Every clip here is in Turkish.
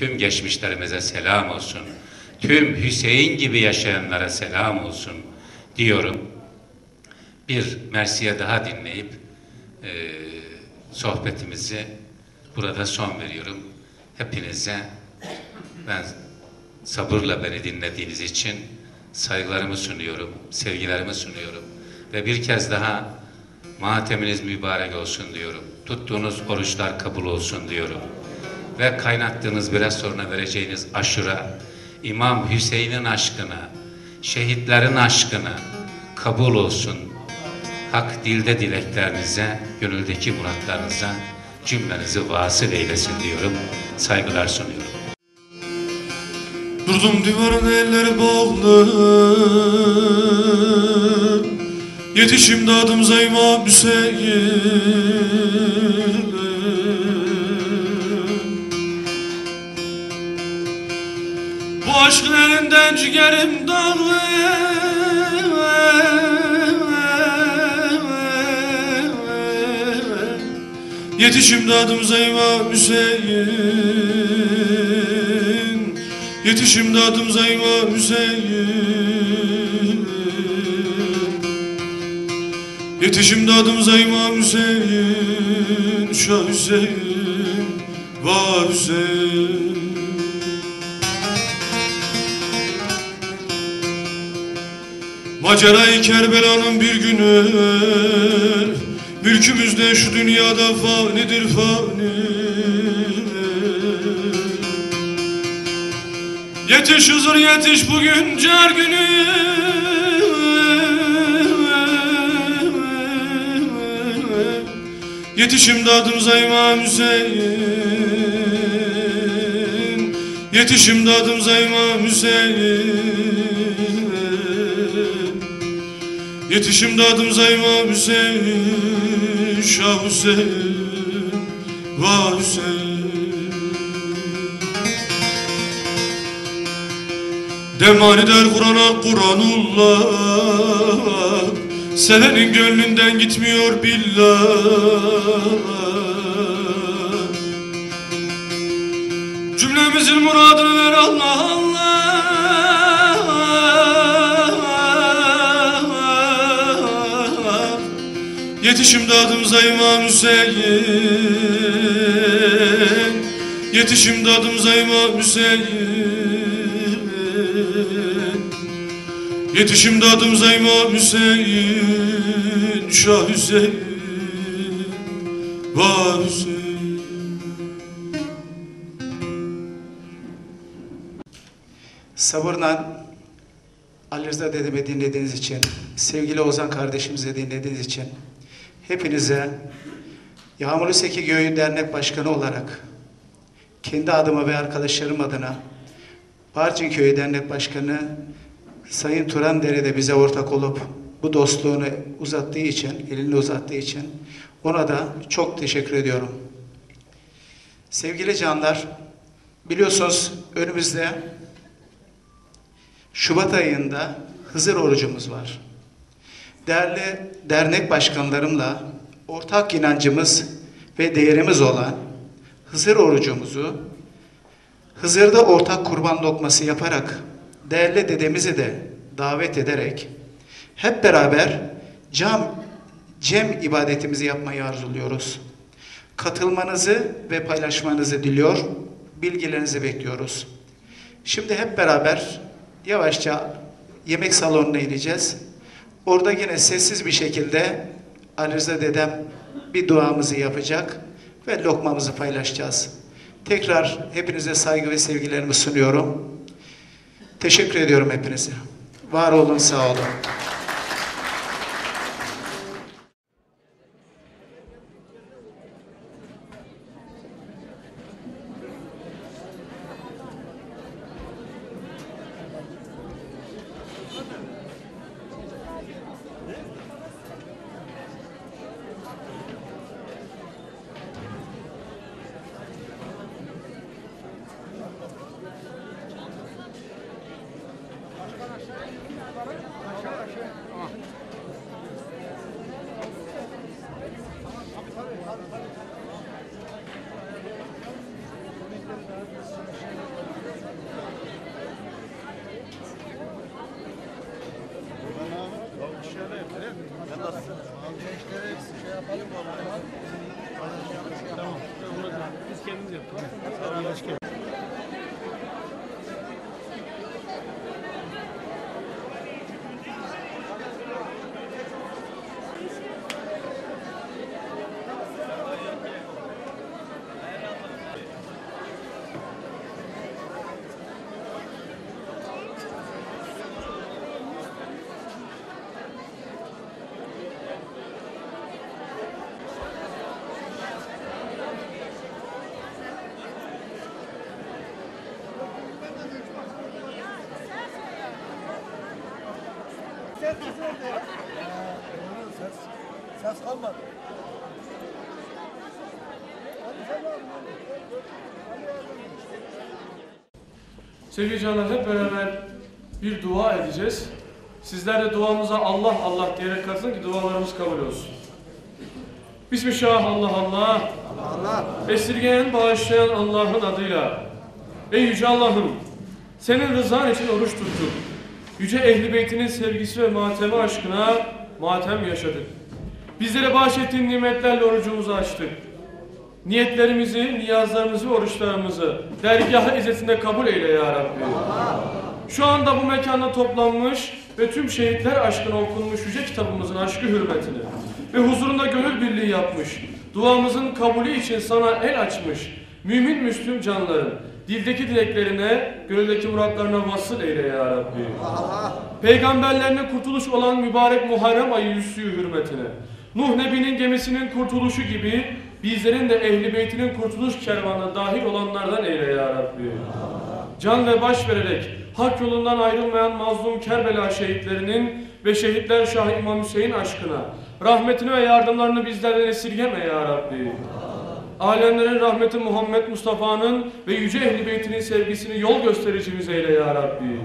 tüm geçmişlerimize selam olsun. Tüm Hüseyin gibi yaşayanlara selam olsun diyorum. Bir Mersiye daha dinleyip e, sohbetimizi burada son veriyorum. Hepinize ben sabırla beni dinlediğiniz için saygılarımı sunuyorum, sevgilerimi sunuyorum. Ve bir kez daha mateminiz mübarek olsun diyorum. Tuttuğunuz oruçlar kabul olsun diyorum. Ve kaynattığınız biraz sonra vereceğiniz aşura, İmam Hüseyin'in aşkına, şehitlerin aşkına kabul olsun. Hak dilde dileklerinize, gönüldeki muratlarınıza cümlenizi vasıl eylesin diyorum. Saygılar sunuyorum. Durdum divarın elleri bağlı Yetişim dadım zayma Hüseyin elinden ciğerim dağlı Yetişim dadım zayma Hüseyin. Yetişim dadım zayma Hüseyin. Yetişim dadım zayma Hüseyin. Şah Hüseyin. Va Hüseyin Macerayı Kerbela'nın bir günü. Mülkümüzde şu dünyada fanidir fani Yetiş huzur yetiş bugün car günü. Yetişim dadım zayma Hüseyin. Yetişim dadım zayma Hüseyin Yetişim dadım zayma Hüseyin Şah Hüseyin Va Hüseyin. Demanidar Kur'an'a Kur'anullah Sevenin gönlünden gitmiyor billah. Cümlemizin muradını ver Allah Allah Yetişim dadım zayma Hüseyin. Yetişim dadım zayma Hüseyin. Yetişim dadım zayma Hüseyin. Şah Hüseyin. Va Hüseyin. Sabırla Ali Rıza dedemi dinlediğiniz için, sevgili Ozan kardeşimizi dinlediğiniz için hepinize Yağmurlu Seki Göğü Dernek Başkanı olarak kendi adıma ve arkadaşlarım adına Barcın Köyü Dernek Başkanı Sayın Turan Dere de bize ortak olup bu dostluğunu uzattığı için, elini uzattığı için ona da çok teşekkür ediyorum. Sevgili canlar, biliyorsunuz önümüzde Şubat ayında Hızır orucumuz var. Değerli dernek başkanlarımla ortak inancımız ve değerimiz olan Hızır orucumuzu Hızır'da ortak kurban lokması yaparak değerli dedemizi de davet ederek hep beraber cam cem ibadetimizi yapmayı arzuluyoruz. Katılmanızı ve paylaşmanızı diliyor, bilgilerinizi bekliyoruz. Şimdi hep beraber yavaşça yemek salonuna ineceğiz. Orada yine sessiz bir şekilde Ali Rıza dedem bir duamızı yapacak ve lokmamızı paylaşacağız. Tekrar hepinize saygı ve sevgilerimi sunuyorum. Teşekkür ediyorum hepinize. Var olun, sağ olun. Tamam. Biz kendimiz yaptık. Herhalde Ses, ses kalmadı. Sevgili canlar hep beraber bir dua edeceğiz. Sizler de duamıza Allah Allah diyerek katılın ki dualarımız kabul olsun. Bismillah Allah Allah. Allah. Esirgeyen bağışlayan Allah'ın adıyla. Ey Yüce Allah'ım senin rızan için oruç tuttuk. Yüce Ehli Beytinin sevgisi ve matemi aşkına matem yaşadık. Bizlere bahşettiğin nimetlerle orucumuzu açtık. Niyetlerimizi, niyazlarımızı oruçlarımızı dergah izzetinde kabul eyle ya Rabbi. Şu anda bu mekanda toplanmış ve tüm şehitler aşkına okunmuş yüce kitabımızın aşkı hürmetine ve huzurunda gönül birliği yapmış, duamızın kabulü için sana el açmış, mümin Müslüm canların dildeki dileklerine, gönüldeki muratlarına vasıl eyle ya Rabbi. Peygamberlerine kurtuluş olan mübarek Muharrem ayı yüzüğü hürmetine, Nuh Nebi'nin gemisinin kurtuluşu gibi bizlerin de Ehli Beytinin kurtuluş kervanına dahil olanlardan eyle ya Rabbi. Can ve baş vererek hak yolundan ayrılmayan mazlum Kerbela şehitlerinin ve şehitler Şah İmam Hüseyin aşkına rahmetini ve yardımlarını bizlerden esirgeme ya Rabbi. Alemlerin rahmeti Muhammed Mustafa'nın ve Yüce Ehli Beytinin sevgisini yol göstericimiz eyle ya Rabbi.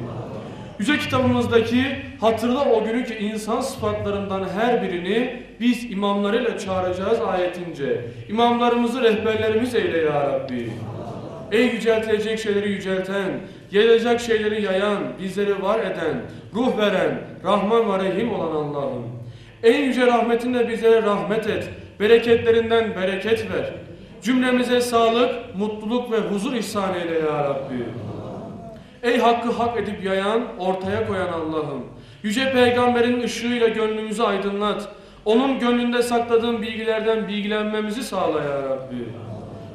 Yüce kitabımızdaki hatırla o günü ki insan sıfatlarından her birini biz imamlarıyla çağıracağız ayetince. İmamlarımızı rehberlerimiz eyle ya Rabbi. Ey yüceltilecek şeyleri yücelten, yayılacak şeyleri yayan, bizleri var eden, ruh veren, Rahman ve Rahim olan Allah'ım. En yüce rahmetinle bizlere rahmet et, bereketlerinden bereket ver. Cümlemize sağlık, mutluluk ve huzur ihsan eyle ya Rabbi. Ey hakkı hak edip yayan, ortaya koyan Allah'ım. Yüce peygamberin ışığıyla gönlümüzü aydınlat. Onun gönlünde sakladığın bilgilerden bilgilenmemizi sağla ya Rabbi.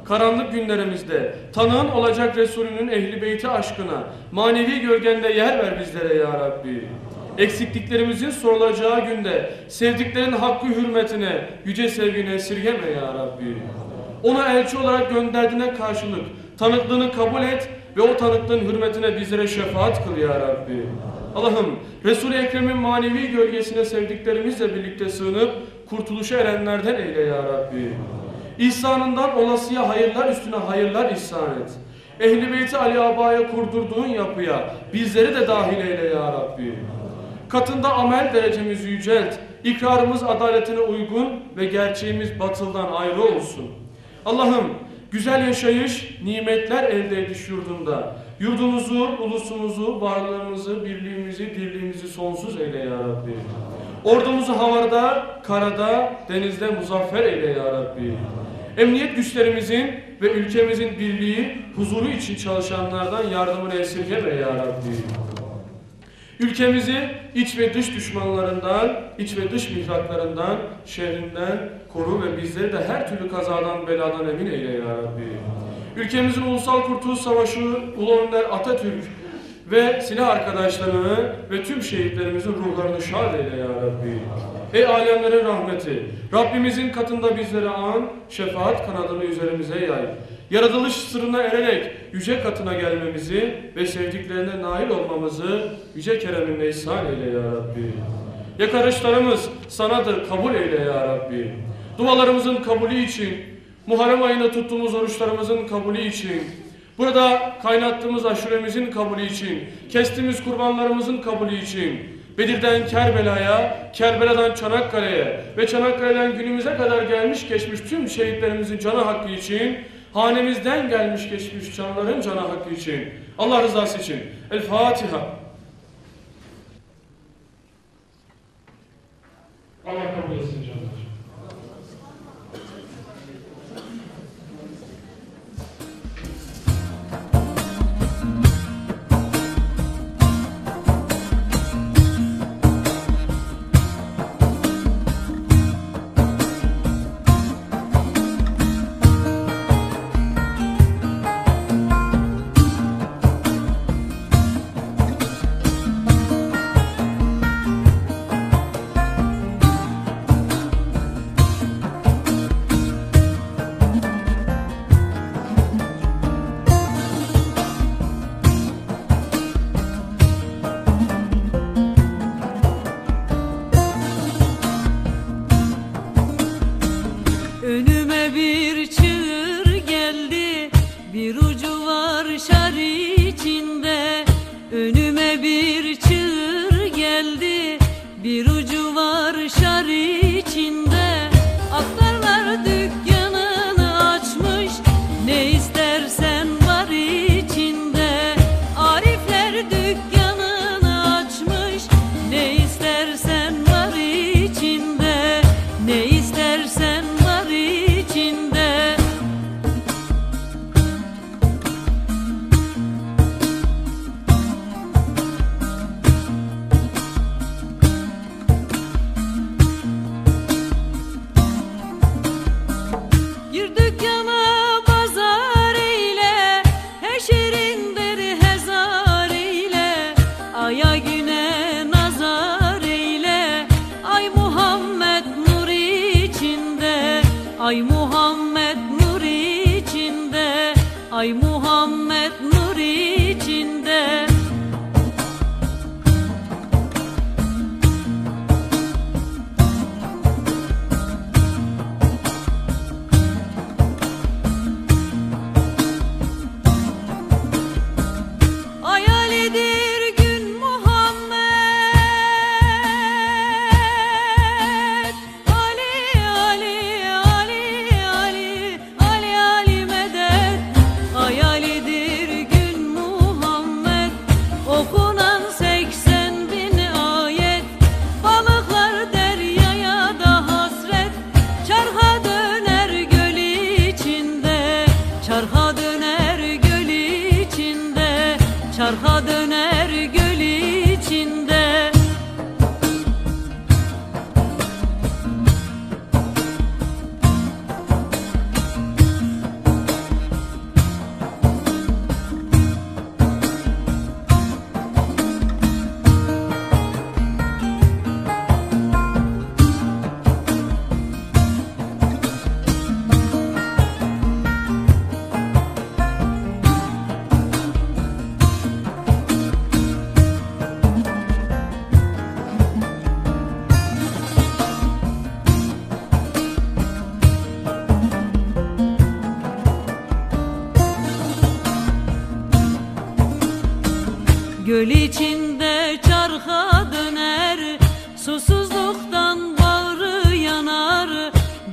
Karanlık günlerimizde tanığın olacak Resulünün ehli beyti aşkına manevi gölgende yer ver bizlere ya Rabbi. Eksikliklerimizin sorulacağı günde sevdiklerin hakkı hürmetine yüce sevgine esirgeme ya Rabbi. Ona elçi olarak gönderdiğine karşılık tanıklığını kabul et ve o tanıklığın hürmetine bizlere şefaat kıl ya Rabbi. Allah'ım Resul-i Ekrem'in manevi gölgesine sevdiklerimizle birlikte sığınıp kurtuluşa erenlerden eyle ya Rabbi. İhsanından olasıya hayırlar üstüne hayırlar ihsan et. Ehli Beyti Ali Aba'ya kurdurduğun yapıya bizleri de dahil eyle ya Rabbi. Katında amel derecemizi yücelt. İkrarımız adaletine uygun ve gerçeğimiz batıldan ayrı olsun. Allah'ım güzel yaşayış, nimetler elde ediş yurdunda. Yurdumuzu, ulusumuzu, varlığımızı, birliğimizi, dirliğimizi sonsuz eyle ya Rabbi. Ordumuzu havada, karada, denizde muzaffer eyle ya Rabbi. Emniyet güçlerimizin ve ülkemizin birliği, huzuru için çalışanlardan yardımını esirgeme ya Rabbi. Ülkemizi iç ve dış düşmanlarından, iç ve dış mihraklarından, şehrinden koru ve bizleri de her türlü kazadan, beladan emin eyle ya Rabbi. Ülkemizin ulusal kurtuluş savaşı Ulu Önder Atatürk ve silah arkadaşlarını ve tüm şehitlerimizin ruhlarını şad eyle ya Rabbi. Ey alemlerin rahmeti, Rabbimizin katında bizlere an, şefaat kanadını üzerimize yay. Yaratılış sırrına ererek yüce katına gelmemizi ve sevdiklerine nail olmamızı yüce kereminle ihsan eyle ya Rabbi. Yakarışlarımız sanadır, kabul eyle ya Rabbi. Dualarımızın kabulü için, Muharrem ayında tuttuğumuz oruçlarımızın kabulü için, burada kaynattığımız aşuremizin kabulü için, kestiğimiz kurbanlarımızın kabulü için, Bedir'den Kerbela'ya, Kerbela'dan Çanakkale'ye ve Çanakkale'den günümüze kadar gelmiş geçmiş tüm şehitlerimizin canı hakkı için, hanemizden gelmiş geçmiş canların canı hakkı için, Allah rızası için. El Fatiha. Allah kabul etsin Ay Muhammed nur içinde Ay Muhammed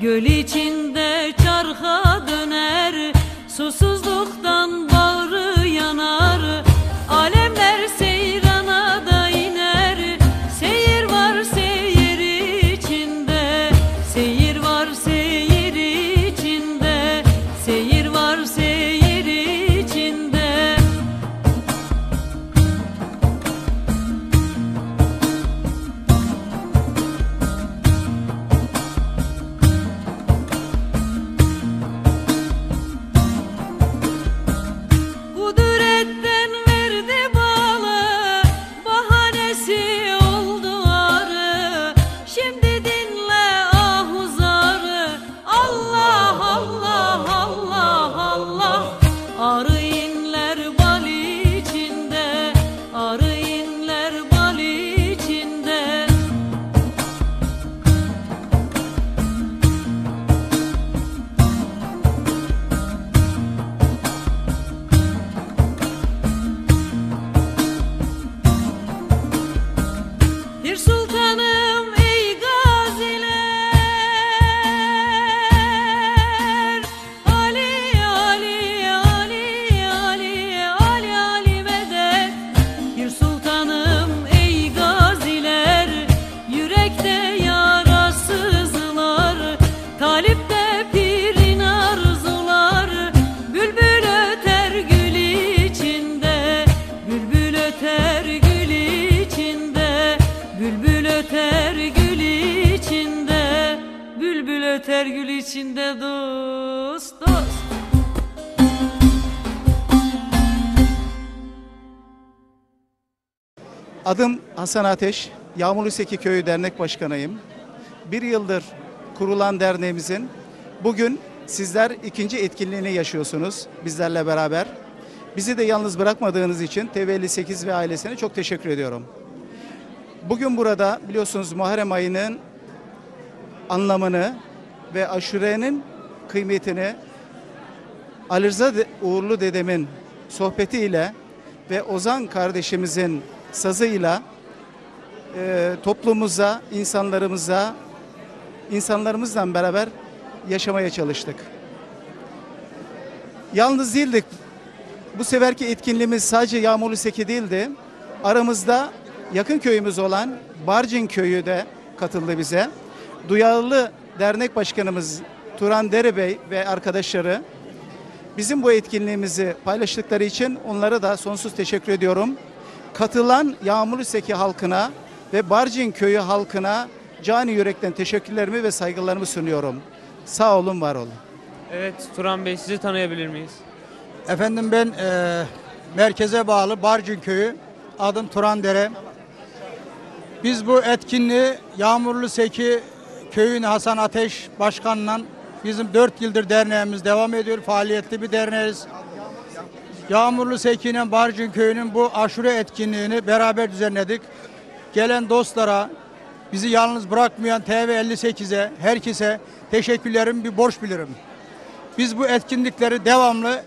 Göl içinde öter gül içinde dost dost Adım Hasan Ateş, Yağmurluseki Köyü Dernek Başkanıyım. Bir yıldır kurulan derneğimizin bugün sizler ikinci etkinliğini yaşıyorsunuz bizlerle beraber. Bizi de yalnız bırakmadığınız için TV58 ve ailesine çok teşekkür ediyorum. Bugün burada biliyorsunuz Muharrem ayının anlamını ve aşurenin kıymetini Ali Uğurlu dedemin sohbetiyle ve Ozan kardeşimizin sazıyla e, toplumumuza, insanlarımıza, insanlarımızla beraber yaşamaya çalıştık. Yalnız değildik. Bu seferki etkinliğimiz sadece Yağmurlu Seki değildi. Aramızda yakın köyümüz olan Barcın Köyü de katıldı bize. Duyarlı Dernek Başkanımız Turan Derebey ve arkadaşları bizim bu etkinliğimizi paylaştıkları için onlara da sonsuz teşekkür ediyorum. Katılan Yağmurlu Seki halkına ve Barcın Köyü halkına cani yürekten teşekkürlerimi ve saygılarımı sunuyorum. Sağ olun, var olun. Evet Turan Bey sizi tanıyabilir miyiz? Efendim ben eee, merkeze bağlı Barcın Köyü. Adım Turandere. Biz bu etkinliği Yağmurlu Seki Köyün Hasan Ateş Başkan'la bizim 4 yıldır derneğimiz devam ediyor. Faaliyetli bir derneğiz. Yağmurlu Seki ile Barcın Köyü'nün bu aşure etkinliğini beraber düzenledik. Gelen dostlara, bizi yalnız bırakmayan TV58'e, herkese teşekkürlerimi bir borç bilirim. Biz bu etkinlikleri devamlı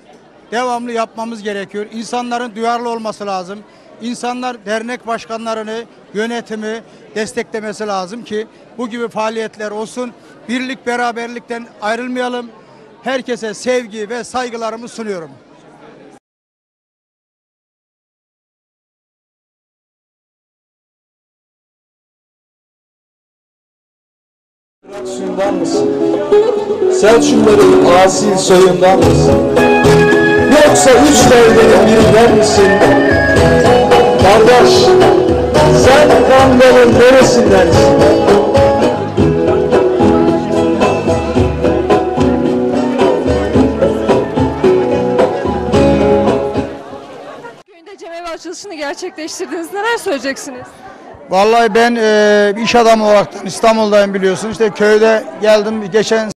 devamlı yapmamız gerekiyor. İnsanların duyarlı olması lazım. İnsanlar dernek başkanlarını, yönetimi desteklemesi lazım ki bu gibi faaliyetler olsun. Birlik beraberlikten ayrılmayalım. Herkese sevgi ve saygılarımı sunuyorum. suyundan mısın? Selçukluların asil soyundan mısın? Yoksa üç devlerin birinden misin? Kardeş, sen Kangal'ın neresindensin? Köyünde cemevi açılışını gerçekleştirdiniz. Neler söyleyeceksiniz? Vallahi ben e, iş adamı olarak İstanbul'dayım biliyorsun. İşte köyde geldim geçen